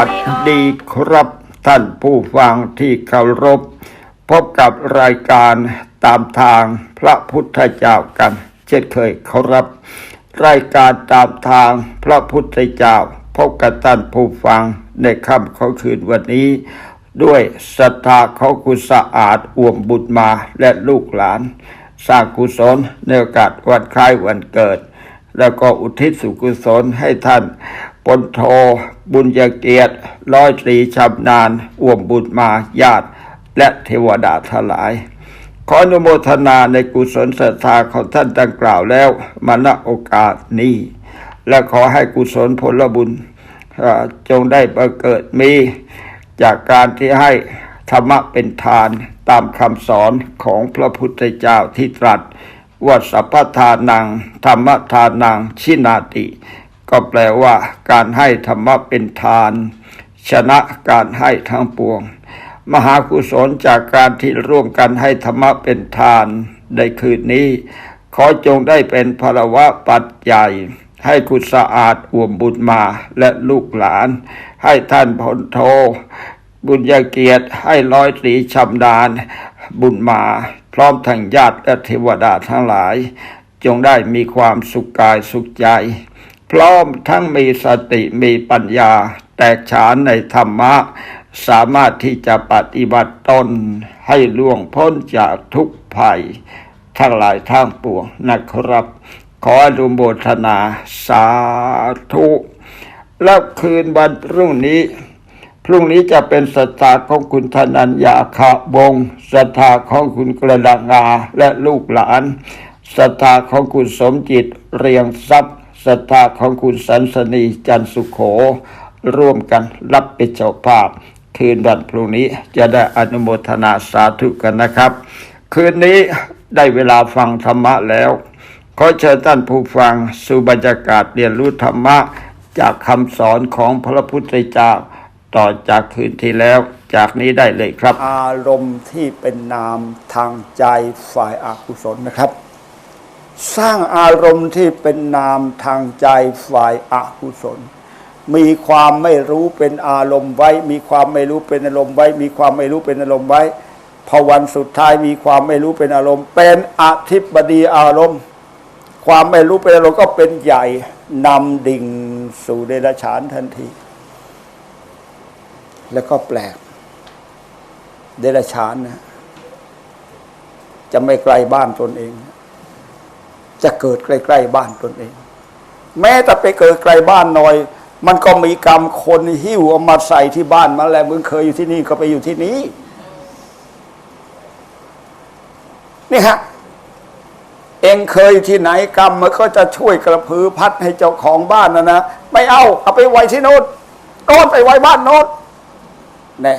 สวัสดีครับท่านผู้ฟังที่เคารพ พบกับรายการตามทางพระพุทธเจ้ากัน เช่นเคยเคารพรายการตามทางพระพุทธเจ้า พบกับท่านผู้ฟังในค่ำของคืนวันนี้ ด้วยศรัทธาของคุสะอาดอ่วมบุตรมาและลูกหลาน สร้างกุศลในโอกาสวันคล้ายวันเกิด แล้วก็อุทิศสุกุศลให้ท่าน ปนโทบุญยเกียรติร้อยตรีชำนาญอ่วมบุตรมาญาติ และเทวดาทลาย ขออนุโมทนาในกุศลศรัทธาของท่านดังกล่าวแล้วมาณโอกาสนี้ และขอให้กุศลผลบุญจงได้บังเกิดมีจากการที่ให้ธรรมะเป็นทานตามคำสอนของพระพุทธเจ้าที่ตรัสว่าสัพพทานัง ธรรมทานัง ชินาติ ก็แปลว่า การให้ธรรมะเป็นทาน ชนะการให้ทั้งปวง มหากุศลจากการที่ร่วมกันให้ธรรมะเป็นทานในคืนนี้ ขอจงได้เป็นพลวะปัจจัยให้คุณสะอาดอ่วมบุญมาและลูกหลาน ให้ท่านพลโท บุญญาเกียรติให้ร้อยตรีชำนาญบุญมา พร้อมทั้งญาติและเทวดาทั้งหลาย จงได้มีความสุขกายสุขใจ พร้อมทั้งมีสติมีปัญญา แตกฉานในธรรมะ สามารถที่จะปฏิบัติตนให้ล่วงพ้นจากทุกภัย ทั้งหลายทั้งปวงนะครับ ขออนุโมทนาสาธุและคืนวันพรุ่งนี้ พรุ่งนี้จะเป็นศรัทธาของคุณธนัญญาขะวงศ์ศรัทธาของคุณกระดังงาและลูกหลานศรัทธาของคุณสมจิตเรียงทรัพย์ ศรัทธาของคุณสันสนีจันสุขโข ร่วมกันรับเป็นเจ้าภาพ คืนวันพรุ่งนี้จะได้อนุโมทนาสาธุกันนะครับ คืนนี้ได้เวลาฟังธรรมะแล้ว ขอเชิญท่านผู้ฟังสู่บรรยากาศเรียนรู้ธรรมะ จากคำสอนของพระพุทธเจ้าต่อจากคืนที่แล้วจากนี้ได้เลยครับ อารมณ์ที่เป็นนามทางใจฝ่ายอากุศลนะครับ สร้างอารมณ์ที่เป็นนามทางใจฝ่ายอกุศล มีความไม่รู้เป็นอารมณ์ไว้ มีความไม่รู้เป็นอารมณ์ไว้ มีความไม่รู้เป็นอารมณ์ไว้พอวันสุดท้ายมีความไม่รู้เป็นอารมณ์ เป็นอธิบดีอารมณ์ ความไม่รู้เป็นอารมณ์ก็เป็นใหญ่นำดิ่งสู่เดรัจฉานทันที แล้วก็แปลก เดรัจฉานนะจะไม่ไกลบ้านตนเอง จะเกิดใกล้ๆบ้านตนเอง แม้แต่ไปเกิดไกลบ้านหน่อย มันก็มีกรรมคนหิ้วเอามาใส่ที่บ้านมาแล้วมึงเคยอยู่ที่นี่ก็ไปอยู่ที่นี้นี่ฮะเองเคยที่ไหนกรรมมันก็จะช่วยกระพือพัดให้เจ้าของบ้านนะนะไม่เอาเอาไปไว้ที่โน้นโน้นไปไว้บ้านโน้นแน่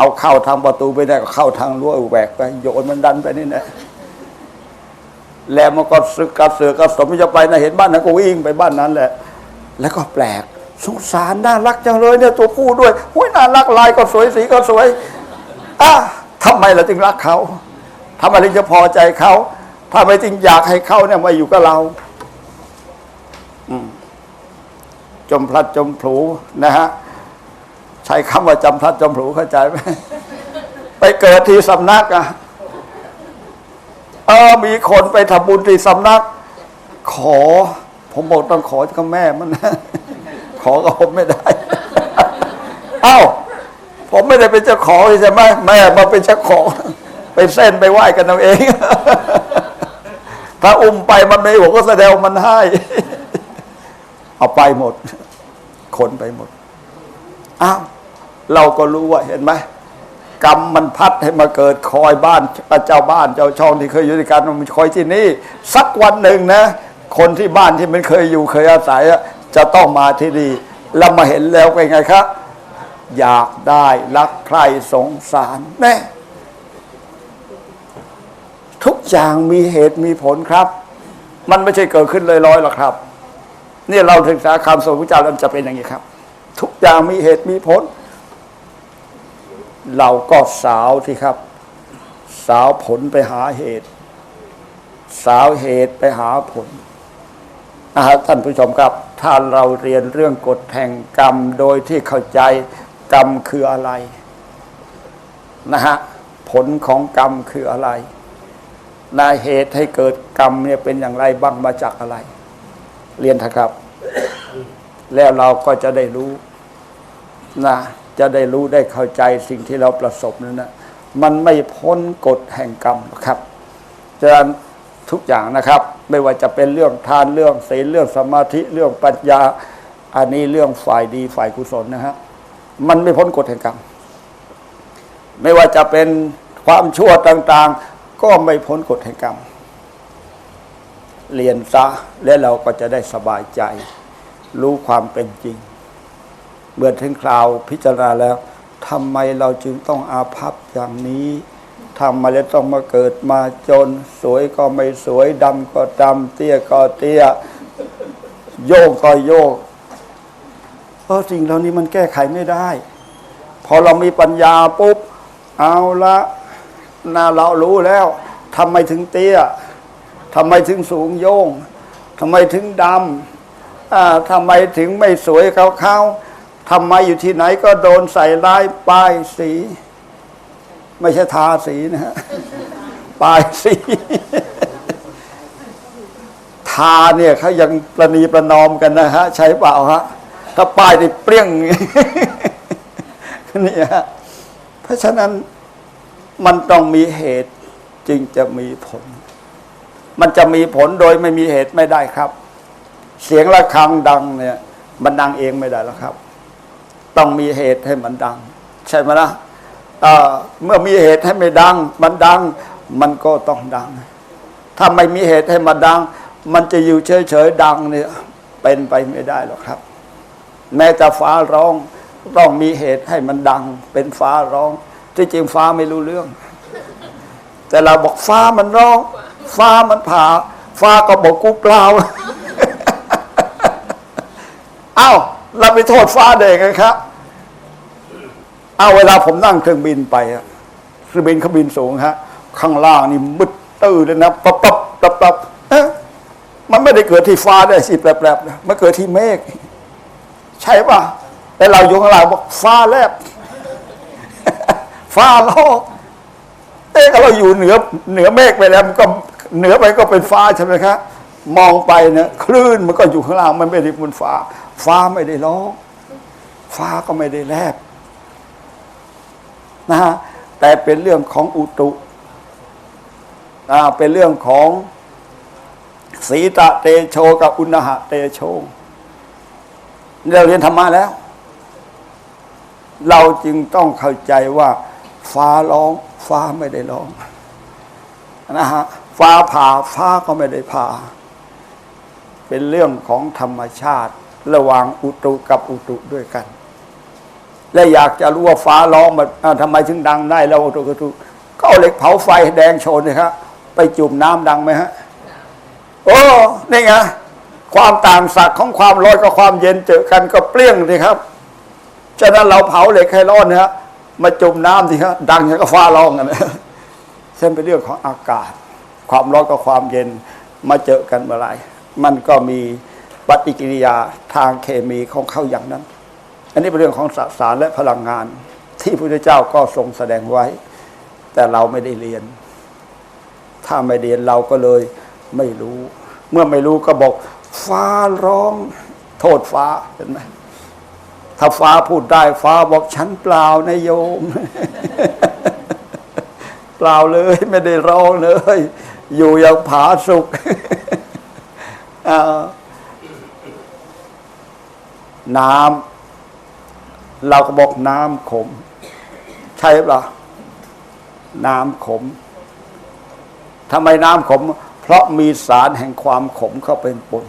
เอาเข้าทางประตูไปได้ก็เข้าทางรั้วแหวกไปโยนมันดันไปนี่นะแล้วมันก็สึกกระเสือกกระสมจะไปนะเห็นบ้านนั้นก็วิ่งไปบ้านนั้นแหละ แล้วก็แปลกสงสารน่ารักจังเลยเนี่ยตัวผู้ด้วยหุ้ยน่ารักลายก็สวยสีก็สวยอะทำไมเราจึงรักเขาทำไมถึงจะพอใจเขาทำไมจึงอยากให้เขาเนี่ยมาอยู่กับเราอืมจมพลัดจมผลูนะฮะ ช้คำว่าจำพัดจมผลูเข้าใจไหมไปเกิดที่สำนักอะเออมีคนไปทำบุญที่สำนัก ขอ ผมบอกต้องขอกับแม่มันนะขอกับผมไม่ได้ เอ้า ผมไม่ได้เป็นเจ้าของใช่ไหมแม่มาเป็นเจ้าของ ไปเส้นไปไหว้กันเอาเอง ถ้าอุ้มไปมันไม่ผมก็แสดงมันให้ เอาไปหมด คนไปหมด อ้าว เราก็รู้ว่าเห็นไหมกรรมมันพัดให้มาเกิดคอยบ้านเจ้าบ้านเจ้าช่องที่เคยอยู่ด้วยกันมันคอยที่นี่ สักวันหนึ่งนะ คนที่บ้านที่มันเคยอยู่เคยอาศัยจะต้องมาที่นี่แล้วมาเห็นแล้วเป็นไงครับอยากได้รักใครสงสารแน่ทุกอย่างมีเหตุมีผลครับ มันไม่ใช่เกิดขึ้นลอยๆหรอกครับ นี่เราศึกษาคำสอนพระเจ้าแล้วจะเป็นอย่างนี้ครับ ทุกอย่างมีเหตุมีผล เราก็สาวที่ครับ สาวผลไปหาเหตุ สาวเหตุไปหาผลนะฮะท่านผู้ชมครับถ้าเราเรียนเรื่องกฎแห่งกรรมโดยที่เข้าใจกรรมคืออะไรนะฮะผลของกรรมคืออะไรนาเหตุให้เกิดกรรมเนี่ยเป็นอย่างไรบ้างมาจากอะไร เรียนเถอะครับ แล้วเราก็จะได้รู้นะ จะได้รู้ได้เข้าใจสิ่งที่เราประสบนั้นนะมันไม่พ้นกฎแห่งกรรมครับฉะนั้นทุกอย่างนะครับ ไม่ว่าจะเป็นเรื่องทานเรื่องศีลเรื่องสมาธิเรื่องปัญญา อันนี้เรื่องฝ่ายดีฝ่ายกุศลนะฮะมันไม่พ้นกฎแห่งกรรม ไม่ว่าจะเป็นความชั่วต่างๆ ก็ไม่พ้นกฎแห่งกรรม เรียนซะและเราก็จะได้สบายใจ รู้ความเป็นจริง เมื่อถึงคราวพิจารณาแล้วทำไมเราจึงต้องอาภัพอย่างนี้ทำไมเราต้องมาเกิดมาจน สวยก็ไม่สวยดำก็ดำเตี้ยก็เตี้ย โยกก็โยกเพราะสิ่งเหล่านี้มันแก้ไขไม่ได้ พอเรามีปัญญาปุ๊บ เอาละนาเรารู้แล้วทำไมถึงเตี้ยทำไมถึงสูงโยงทำไมถึงดำอ่าทำไมถึงไม่สวยเขาวๆ ทำไมอยู่ที่ไหนก็โดนใส่ร้ายป้ายสี ไม่ใช่ทาสีนะฮะป้ายสี ทาเนี่ยเขายังประนีประนอมกันนะฮะ ใช่เปล่าฮะ ถ้าป้ายนี่เปรี้ยงนี่ฮะเพราะฉะนั้นมันต้องมีเหตุจึงจะมีผล มันจะมีผลโดยไม่มีเหตุไม่ได้ครับ เสียงะระฆังดังเนี่ย มันดังเองไม่ได้แล้วครับ ต้องมีเหตุให้มันดัง ใช่ไหมล่ะเอ่อเมื่อมีเหตุให้ไม่ดัง มันดัง มันก็ต้องดัง ถ้าไม่มีเหตุให้มันดัง มันจะอยู่เฉยๆดังเนี่ยเป็นไปไม่ได้หรอกครับ แม้แต่ฟ้าร้องต้องมีเหตุให้มันดัง เป็นฟ้าร้องที่จริงฟ้าไม่รู้เรื่อง แต่เราบอกฟ้ามันร้อง ฟ้ามันผ่า ฟ้าก็บอกกูเปล่า เอ้า เราไปโทษฟ้าเด็กกันครับ เอาเวลาผมนั่งเครื่องบินไปอะเครื่องบินเขาบินสูงฮะ ข้างล่างนี่มืดตื้อเลยนะปับปับปับปับเอ๊ะมันไม่ได้เกิดที่ฟ้าได้สิแปลบๆนะมันเกิดที่เมฆใช่ป่ะแต่เราอยู่ข้างล่างบอกฟ้าแลบ ฟ้าโลกเอ๊ะก็เราอยู่เหนือเหนือเมฆไปแล้วมันก็เหนือไปก็เป็นฟ้าใช่ไหมครับมองไปเนี่ยคลื่นมันก็อยู่ข้างล่างมันไม่ได้บนฟ้า ฟ้าไม่ได้ร้อง ฟ้าก็ไม่ได้แลบนะฮะแต่เป็นเรื่องของอุตุอ่าเป็นเรื่องของสีตะเตโชกับอุณหะเตโชเราเรียนธรรมะแล้ว เราจึงต้องเข้าใจว่า ฟ้าร้อง ฟ้าไม่ได้ร้องนะฮะฟ้าผ่าฟ้าก็ไม่ได้ผ่า เป็นเรื่องของธรรมชาติ ระหว่างอุตุกับอุตุด้วยกัน และอยากจะรู้ว่าฟ้าร้องมันอ่าทำไมถึงดังได้แล้วอุตุกับอุตุก็เอาเหล็กเผาไฟแดงโชนเลยครับไปจุ่มน้ำดังไหมฮะ โอ้นี่ไงความต่างศักย์ของความร้อนกับความเย็นเจอกันก็เปรี้ยงสิครับฉะนั้นเราเผาเหล็กให้ร้อนนะฮะมาจุ่มน้ำสิครับดังอย่างก็ฟ้าร้องกันนะเช่นเป็นเรื่องของอากาศ ความร้อนกับความเย็นมาเจอกันเมื่อไรมันก็มี ปฏิกิริยาทางเคมีของเขาอย่างนั้น อันนี้เป็นเรื่องของสสารและพลังงาน ที่พระพุทธเจ้าก็ทรงแสดงไว้ แต่เราไม่ได้เรียน ถ้าไม่เรียนเราก็เลยไม่รู้ เมื่อไม่รู้ก็บอก ฟ้าร้องโทษฟ้าเห็นไหมถ้าฟ้าพูดได้ฟ้าบอกฉันเปล่านะโยม เปล่าเลยไม่ได้ร้องเลย อยู่อย่างผาสุกอ่า น้ำเราก็บอกน้ำขม ใช่ปะน้ำขมทำไมน้ำขม เพราะมีสารแห่งความขมเข้าไปปน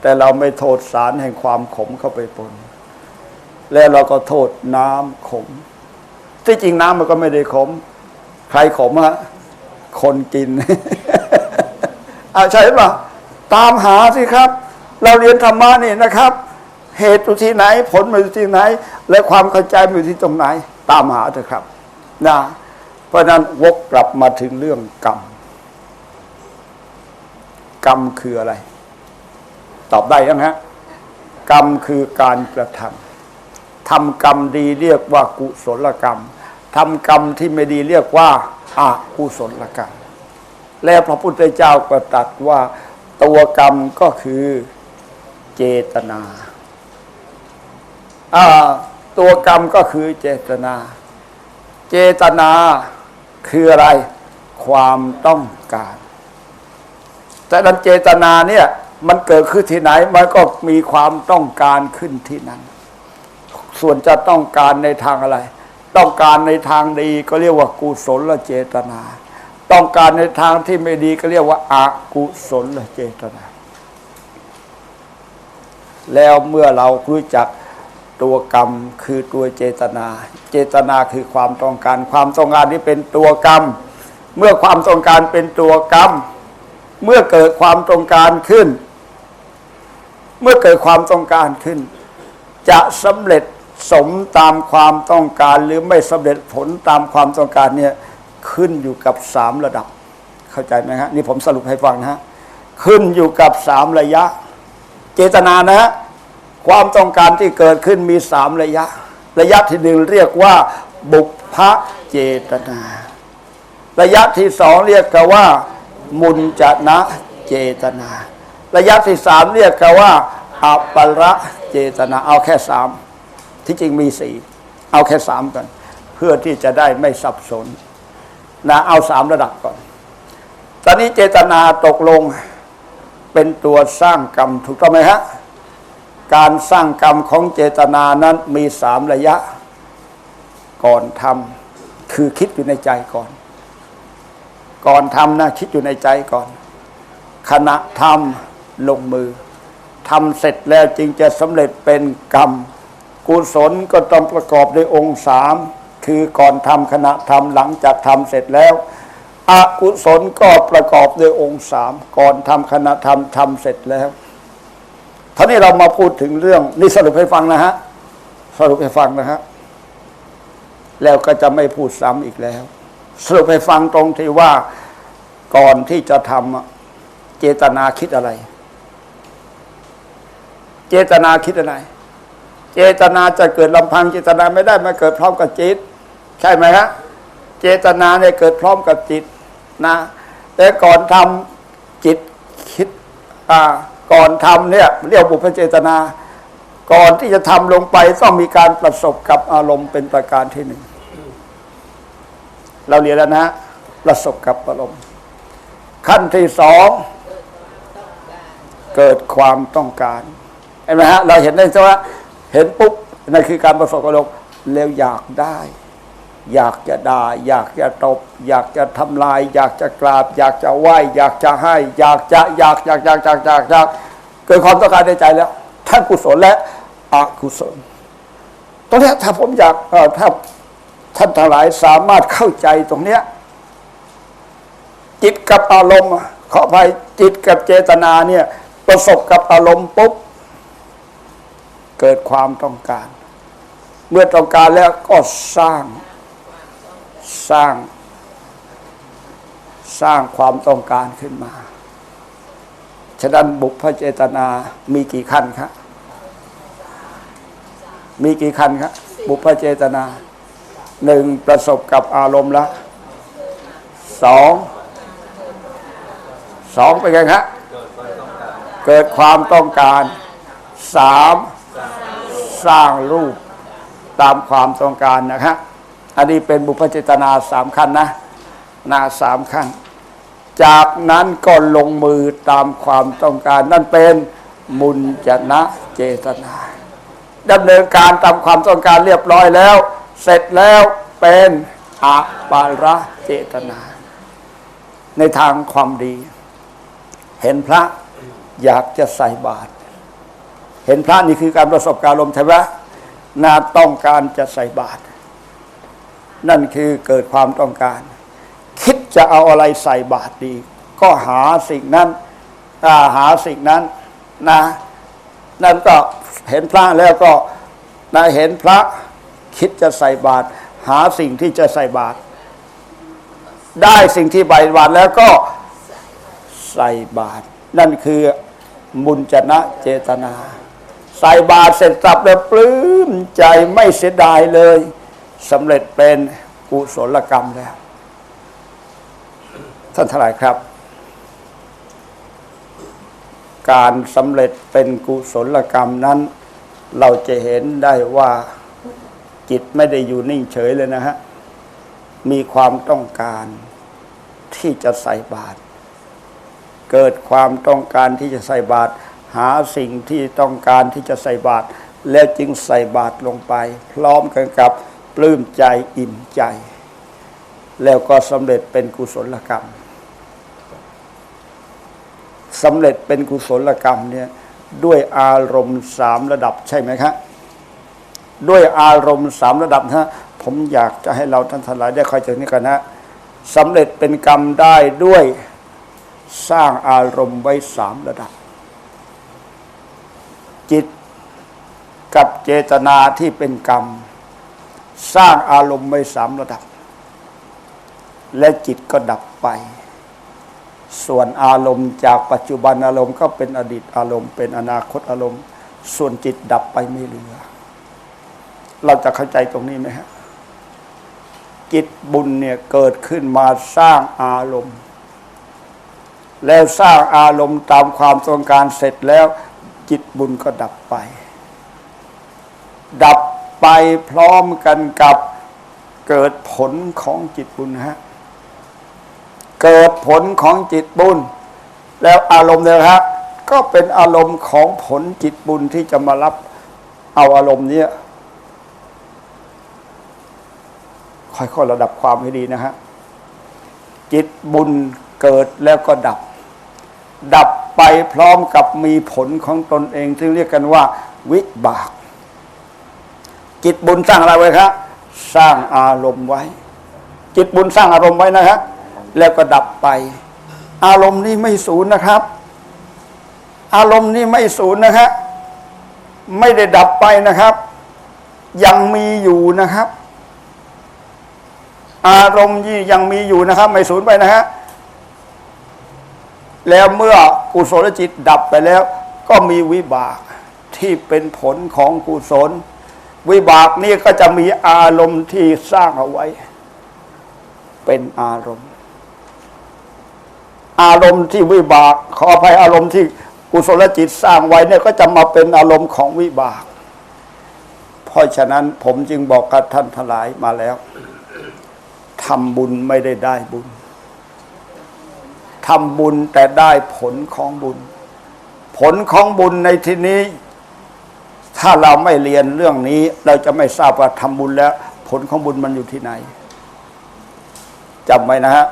แต่เราไม่โทษสารแห่งความขมเข้าไปปนแล้วเราก็โทษน้ำขม ที่จริงน้ำมันก็ไม่ได้ขม ใครขมฮะคนกินอาใช่ปะตามหาสิครับ เราเรียนธรรมะนี่นะครับ เหตุอยู่ที่ไหน ผลมันอยู่ที่ไหน และความเข้าใจมันอยู่ที่ตรงไหน ตามหาเถอะครับนะเพราะนั้นวกกลับมาถึงเรื่องกรรม กรรมคืออะไร ตอบได้ยังฮะกรรมคือการกระทำทำกรรมดีเรียกว่ากุศลกรรมทำกรรมที่ไม่ดีเรียกว่าอากุศลกรรม แล้วพระพุทธเจ้าก็ตรัสว่าตัวกรรมก็คือเจตนา ตัวกรรมก็คือเจตนา เจตนาคืออะไร ความต้องการ แต่นั้นเจตนาเนี่ยมันเกิดขึ้นที่ไหน มันก็มีความต้องการขึ้นที่นั้น ส่วนจะต้องการในทางอะไร ต้องการในทางดีก็เรียกว่ากุศลเจตนา ต้องการในทางที่ไม่ดีก็เรียกว่าอากุศลเจตนา แล้วเมื่อเรารู้จัก ตัวกรรมคือตัวเจตนา เจตนาคือความต้องการ ความต้องการที่เป็นตัวกรรม เมื่อความต้องการเป็นตัวกรรม เมื่อเกิดความต้องการขึ้น เมื่อเกิดความต้องการขึ้น จะสำเร็จสมตามความต้องการหรือไม่สำเร็จผลตามความต้องการเนี่ยขึ้นอยู่กับสามระดับ เข้าใจไหมฮะนี่ผมสรุปให้ฟังนะฮะขึ้นอยู่กับสามระยะ เจตนานะฮะ ความต้องการที่เกิดขึ้นมีสามระยะ ระยะที่หนึ่งเรียกว่าบุพเจตนา ระยะที่สองเรียกกันว่า มุนจนะเจตนา ระยะที่สามเรียกกันว่าอัปประเจตนา เอาแค่สามที่จริงมีสี่เอาแค่สามกันเพื่อที่จะได้ไม่สับสนนะเอาสามระดับก่อน ตอนนี้เจตนาตกลงเป็นตัวสร้างกรรมถูกต้องไหมฮะ การสร้างกรรมของเจตนานั้นมีสามระยะก่อนทำคือคิดอยู่ในใจก่อน ก่อนทำนะคิดอยู่ในใจก่อน ขณะทำลงมือทำเสร็จแล้วจึงจะสำเร็จเป็นกรรม กุศลก็ต้องประกอบด้วยองค์สามคือก่อนทำขณะทำหลังจากทำเสร็จแล้วอกุศลก็ประกอบด้วยองค์สามก่อนทำขณะทำทำเสร็จแล้ว ท่านี้เรามาพูดถึงเรื่องนี่สรุปให้ฟังนะฮะ สรุปให้ฟังนะฮะ แล้วก็จะไม่พูดซ้ำอีกแล้ว สรุปให้ฟังตรงที่ว่าก่อนที่จะทำเจตนาคิดอะไร เจตนาคิดอะไร เจตนาจะเกิดลำพังเจตนาไม่ได้มาเกิดพร้อมกับจิต ใช่ไหมฮะเจตนาเนี่ยเกิดพร้อมกับจิตนะ แต่ก่อนทำจิตคิดอ่า ก่อนทำเนี่ยเรียกบุพเจตนา ก่อนที่จะทำลงไปต้องมีการประสบกับอารมณ์เป็นประการที่หนึ่งเราเรียนแล้วนะประสบกับอารมณ์ขั้นที่สองเกิดความต้องการเห็นไหมฮะเราเห็นได้ใช่ไหมเห็นปุ๊บนั่นคือการประสบอารมณ์แล้วอยากได้ อยากจะด่า อยากจะตบ อยากจะทำลาย อยากจะกราบ อยากจะไหว้ อยากจะให้ อยากจะอยากอยากอยากอยากอยากอยากเกิดความต้องการในใจแล้วทั้งกุศลและอกุศลตรงนี้ถ้าผมอยากถ้าท่านทั้งหลายสามารถเข้าใจตรงเนี้ยจิตกับอารมณ์ขออภัยจิตกับเจตนาเนี่ยประสบกับอารมณ์ปุ๊บเกิดความต้องการ เมื่อต้องการแล้วก็สร้าง สร้าง สร้างความต้องการขึ้นมา ฉะนั้นบุพเจตนามีกี่ขั้นครับมีกี่ขั้นครับบุพเจตนาหนึ่งประสบกับอารมณ์ละสองสองเป็นไงครับเกิดความต้องการสามสร้างรูปตามความต้องการนะครับ อันนี้เป็นบุพเจตนาสามขั้นนะนาสามขั้น จากนั้นก็ลงมือตามความต้องการ นั่นเป็นมุนจนะเจตนาดำเนินการตามความต้องการเรียบร้อยแล้ว เสร็จแล้วเป็นอาปาระเจตนา ในทางความดี เห็นพระอยากจะใส่บาตรเห็นพระนี่คือการประสบการณ์ลมใช่ไหมนาต้องการจะใส่บาตร นั่นคือเกิดความต้องการ คิดจะเอาอะไรใส่บาตรดี ก็หาสิ่งนั้นาหาสิ่งนั้นนะนั่นก็เห็นพระแล้วก็นะเห็นพระคิดจะใส่บาตรหาสิ่งที่จะใส่บาตรได้สิ่งที่ใบบาตรแล้วก็ใส่บาตรนั่นคือบุญจนะเจตนา ใส่บาตรเสร็จสับแล้วปลื้มใจไม่เสียดายเลย สำเร็จเป็นกุศลกรรมแล้ว ท่านทลายครับ การสำเร็จเป็นกุศลกรรมนั้น เราจะเห็นได้ว่าจิตไม่ได้อยู่นิ่งเฉยเลยนะฮะ มีความต้องการที่จะใส่บาตรเกิดความต้องการที่จะใส่บาตรหาสิ่งที่ต้องการที่จะใส่บาตรแล้วจึงใส่บาตรลงไป พร้อมกันกับ ปลื้มใจอิ่มใจ แล้วก็สำเร็จเป็นกุศลกรรมสำเร็จเป็นกุศลกรรมเนี่ยด้วยอารมณ์สามระดับใช่ไหมครับด้วยอารมณ์สามระดับนะผมอยากจะให้เราท่านทั้งหลายได้เข้าใจนี้กันนะสำเร็จเป็นกรรมได้ด้วยสร้างอารมณ์ไว้สามระดับ จิตกับเจตนาที่เป็นกรรม สร้างอารมณ์ไว้สามระดับ และจิตก็ดับไป ส่วนอารมณ์จากปัจจุบันอารมณ์ก็เป็นอดีตอารมณ์ เป็นอนาคตอารมณ์ ส่วนจิตดับไปไม่เหลือ เราจะเข้าใจตรงนี้ไหมฮะจิตบุญเนี่ยเกิดขึ้นมาสร้างอารมณ์ แล้วสร้างอารมณ์ตามความต้องการเสร็จแล้ว จิตบุญก็ดับไป ดับ ไปพร้อมกันกับเกิดผลของจิตบุญฮะ เกิดผลของจิตบุญ แล้วอารมณ์เนี่ยฮะก็เป็นอารมณ์ของผลจิตบุญที่จะมารับเอาอารมณ์เนี้ยค่อยๆระดับความให้ดีนะฮะ จิตบุญเกิดแล้วก็ดับ ดับไปพร้อมกับมีผลของตนเองที่เรียกกันว่า วิบาก จิตบุญสร้างอะไรไว้ครับสร้างอารมณ์ไว้ จิตบุญสร้างอารมณ์ไว้นะครับแล้วก็ดับไป อารมณ์นี้ไม่สูญนะครับ อารมณ์นี้ไม่สูญนะครับไม่ได้ดับไปนะครับ ยังมีอยู่นะครับ อารมณ์ยี่ยังมีอยู่นะครับ ไม่สูญไปนะฮะแล้วเมื่อกุศลจิตดับไปแล้ว ก็มีวิบากที่เป็นผลของกุศล วิบากนี่ก็จะมีอารมณ์ที่สร้างเอาไว้ เป็นอารมณ์ อารมณ์ที่วิบาก ขออภัยอารมณ์ที่กุศลจิตสร้างไว้เนี่ยก็จะมาเป็นอารมณ์ของวิบาก เพราะฉะนั้นผมจึงบอกกับท่านทลายมาแล้วทำบุญไม่ได้ได้บุญทำบุญแต่ได้ผลของบุญ ผลของบุญในที่นี้ ถ้าเราไม่เรียนเรื่องนี้ เราจะไม่ทราบว่าทำบุญแล้ว ผลของบุญมันอยู่ที่ไหนจำไว้นะฮะ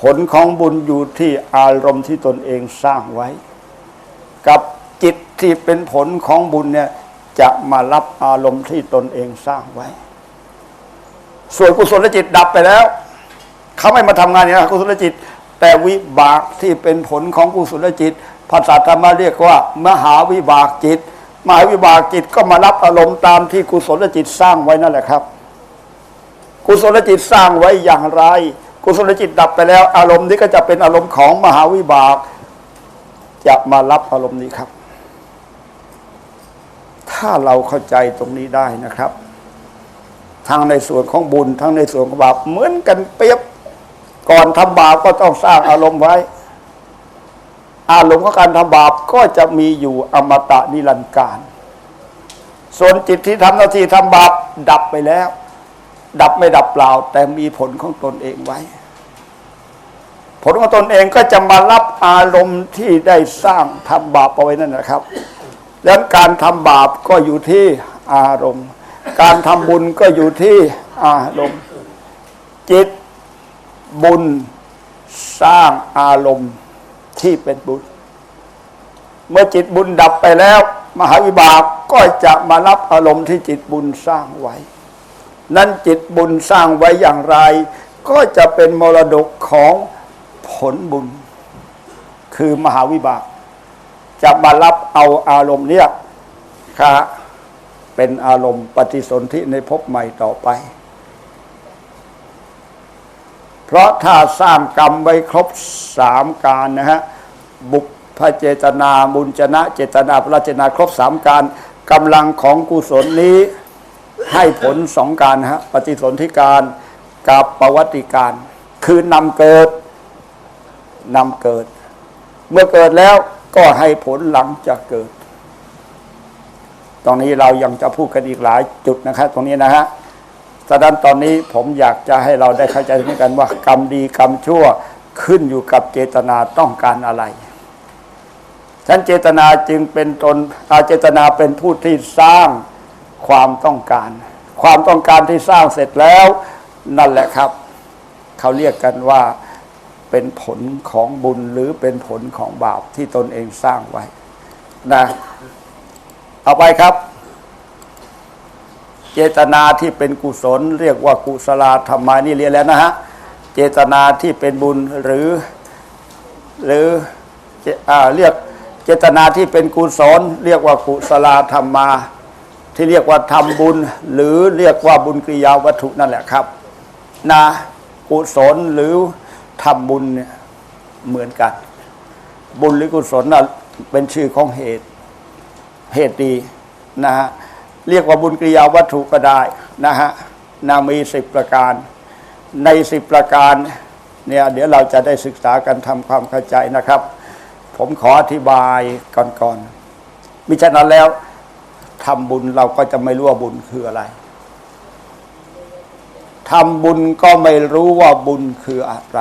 ผลของบุญอยู่ที่อารมณ์ที่ตนเองสร้างไว้ กับจิตที่เป็นผลของบุญเนี่ยจะมารับอารมณ์ที่ตนเองสร้างไว้ ส่วนกุศลจิตดับไปแล้ว เขาไม่มาทำงานนี่นะกุศลจิต แต่วิบากที่เป็นผลของกุศลจิตภาษาธรรมเรียกว่า มหาวิบากจิต มหาวิบากจิตก็มารับอารมณ์ตามที่กุศลจิตสร้างไว้นั่นแหละครับ กุศลจิตสร้างไว้อย่างไร กุศลจิตดับไปแล้ว อารมณ์นี้ก็จะเป็นอารมณ์ของมหาวิบาก จะมารับอารมณ์นี้ครับ ถ้าเราเข้าใจตรงนี้ได้นะครับ ทั้งในส่วนของบุญ ทั้งในส่วนของบาปเหมือนกันเปรียบก่อนทำบาปก็ต้องสร้างอารมณ์ไว้ อารมณ์ของการทำบาป ก็จะมีอยู่อมตะนิรันดร์การ ส่วนจิตที่ทำหน้าที่ทำบาปดับไปแล้ว ดับไม่ดับเปล่า แต่มีผลของตนเองไว้ ผลของตนเองก็จะมารับอารมณ์ที่ได้สร้างทำบาปเอาไว้นั่นนะครับแล้วการทำบาปก็อยู่ที่อารมณ์ การทำบุญก็อยู่ที่อารมณ์ จิตบุญสร้างอารมณ์ที่เป็นบุญ เมื่อจิตบุญดับไปแล้ว มหาวิบากก็จะมารับอารมณ์ที่จิตบุญสร้างไว้ นั้นจิตบุญสร้างไว้อย่างไร ก็จะเป็นมรดกของผลบุญ คือมหาวิบาก จะมารับเอาอารมณ์เนี้ยค่ะเป็นอารมณ์ปฏิสนธิในภพใหม่ต่อไป เพราะถ้าสร้างกรรมไว้ครบสามการนะฮะบุค พระเจตนาบุญจนะ เจตนาพระเจตนาครบสามการกำลังของกุศลนี้ให้ผลสองการฮะปฏิสนธิการกับประวัติการ คือนำเกิดนำเกิด เมื่อเกิดแล้วก็ให้ผลหลังจากเกิด ตรงนี้เรายังจะพูดกันอีกหลายจุดนะครับตรงนี้นะฮะฉะนั้นตอนนี้ผมอยากจะให้เราได้เข้าใจด้วยกันว่า กรรมดีกรรมชั่วขึ้นอยู่กับเจตนาต้องการอะไร ฉันเจตนาจึงเป็นตนอาเจตนาเป็นผู้ที่สร้างความต้องการ ความต้องการที่สร้างเสร็จแล้วนั่นแหละครับ เขาเรียกกันว่าเป็นผลของบุญหรือเป็นผลของบาปที่ตนเองสร้างไว้นะเอาไปครับ เจตนาที่เป็นกุศล เรียกว่ากุศลธรรมานี่เรียนแล้วนะฮะเจตนาที่เป็นบุญหรือ หรือเจอ่าเรียก เจตนาที่เป็นกุศลเรียกว่ากุศลธรรมมา ที่เรียกว่าทำบุญ หรือเรียกว่าบุญกิริยาวัตถุนั่นแหละครับนะกุศลหรือทำบุญเนี่ยเหมือนกัน บุญหรือกุศลน่ะเป็นชื่อของเหตุเหตุดีนะฮะเรียกว่าบุญกิริยาวัตถุก็ได้นะฮะนามีสิบประการ ในสิบประการเนี่ยเดี๋ยวเราจะได้ศึกษากันทำความเข้าใจนะครับ ผมขออธิบายก่อนๆมิฉะนั้นแล้วทำบุญเราก็จะไม่รู้ว่าบุญคืออะไรทำบุญก็ไม่รู้ว่าบุญคืออะไร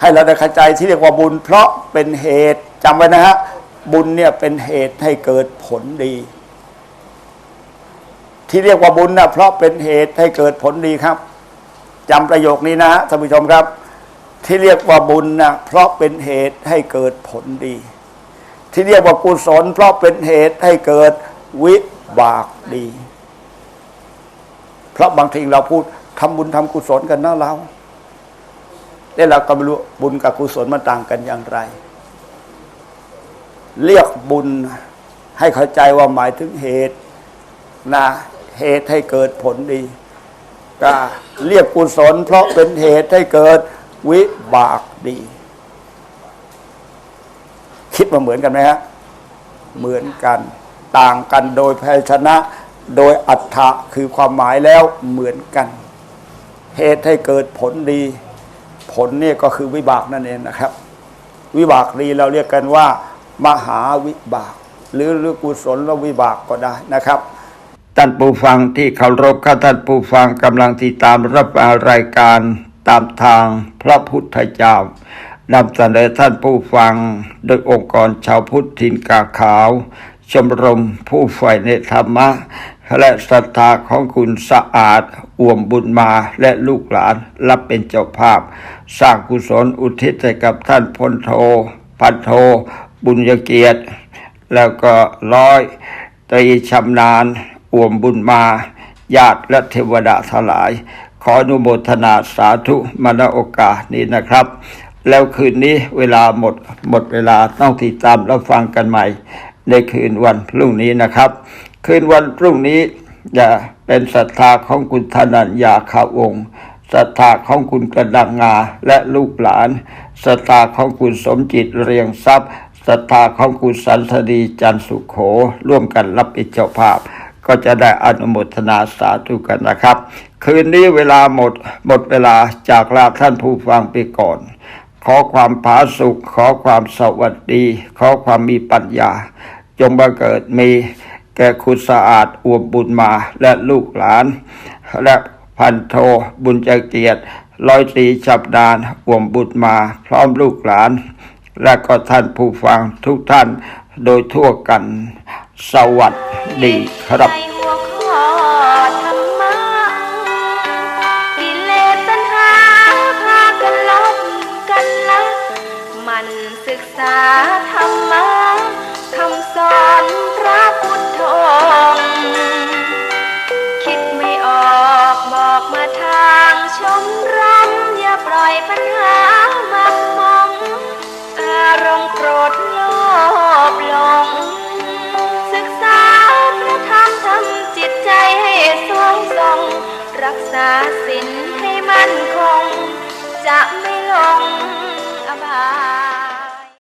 ให้เราได้เข้าใจที่เรียกว่าบุญ เพราะเป็นเหตุจำไว้นะฮะบุญเนี่ยเป็นเหตุให้เกิดผลดี ที่เรียกว่าบุญนะเพราะเป็นเหตุให้เกิดผลดีครับจำประโยคนี้นะฮะท่านผู้ชมครับ ที่เรียกว่าบุญนะเพราะเป็นเหตุให้เกิดผลดี ที่เรียกว่ากุศลเพราะเป็นเหตุให้เกิดวิบากดี เพราะบางทีเราพูดทำบุญทำกุศลกันนะเราแล้วเราก็ไม่รู้บุญกับกุศลมันต่างกันอย่างไร เรียกบุญให้เข้าใจว่าหมายถึงเหตุนะเหตุให้เกิดผลดีก็เรียกกุศลเพราะเป็นเหตุให้เกิด วิบากดี คิดมาเหมือนกันไหมฮะ เหมือนกัน ต่างกันโดยแพชนะ โดยอัฏฐะคือความหมายแล้วเหมือนกัน เหตุให้เกิดผลดี ผลนี่ก็คือวิบากนั่นเองนะครับ วิบากดีเราเรียกกันว่า มหาวิบาก หรือหรือกุศลและวิบากก็ได้นะครับท่านผู้ฟังที่เคารพข้าท่านผู้ฟังกำลังติดตามรับฟังรายการ ตามทางพระพุทธเจ้านำเสนอท่านผู้ฟัง โดยองค์กรชาวพุทธทินกาขาว ชมรมผู้ใฝ่ในธรรมะ และศรัทธาของคุณสะอาด อ่วมบุญมาและลูกหลานรับเป็นเจ้าภาพ สร้างกุศลอุทิศให้กับท่านพลโท พันโท บุญยเกียรติ แล้วก็ร้อย ตรีชำนาญ อ่วมบุญมา ญาติและเทวดาทั้งหลาย ขออนุโมทนาสาธุมาณโอกาสนี้นะครับ แล้วคืนนี้เวลาหมดหมดเวลาต้องติดตามรับฟังกันใหม่ ในคืนวันพรุ่งนี้นะครับ คืนวันพรุ่งนี้จะเป็นศรัทธาของคุณธนัญญาขาวงศรัทธาของคุณกระดังงาและลูกหลานศรัทธาของคุณสมจิตเรียงทรัพย์ศรัทธาของคุณสันสดีจันสุขโขร่วมกันรับเป็นเจ้าภาพ ก็จะได้อนุโมทนาสาธุกันนะครับ คืนนี้เวลาหมดหมดเวลาจากลาท่านผู้ฟังไปก่อน ขอความผาสุข ขอความสวัสดี ขอความมีปัญญา จงบังเกิดมีแก่คุณสะอาดอวบบุญมาและลูกหลาน และพันโทบุญจเกียรติร้อยตรีฉับดานอวมบุญมา พร้อมลูกหลาน และก็ท่านผู้ฟังทุกท่านโดยทั่วกัน สวัสดีครับในหัวข้อธรรมะกิเลสตัณหาพากันลบกันละมันศึกษาธรรมะคำสอนพระพุทธองค์คิดไม่ออกบอกมาทางชมรมอย่าปล่อยปัญหามักมอง อารมณ์โกรธโลภหลง จิตใจให้สวงทรงรักษาศีลให้มั่นคง จะไม่ลงอบาย